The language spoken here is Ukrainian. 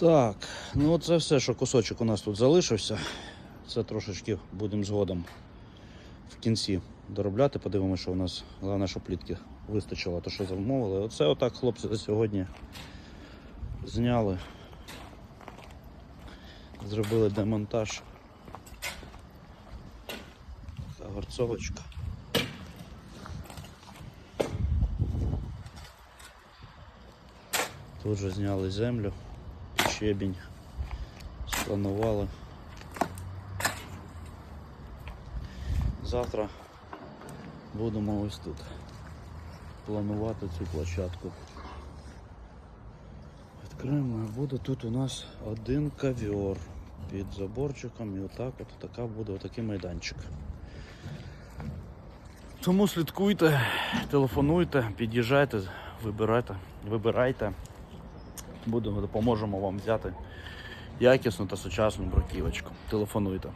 Так, ну це все, що кусочок у нас тут залишився. Це трошечки будемо згодом в кінці доробляти. Подивимося, що у нас головне, що плітки вистачило, то що замовили. Оце отак хлопці за сьогодні зняли. Зробили демонтаж. Така горцовочка. Тут же зняли землю, щебінь, спланували. Завтра будемо ось тут планувати цю площадку. Відкриємо, буде тут у нас один ковер під заборчиком і отак от така буде отакий майданчик. Тому слідкуйте, телефонуйте, під'їжджайте, вибирайте, вибирайте. Будемо допоможемо вам взяти якісну та сучасну бруківочку. Телефонуйте.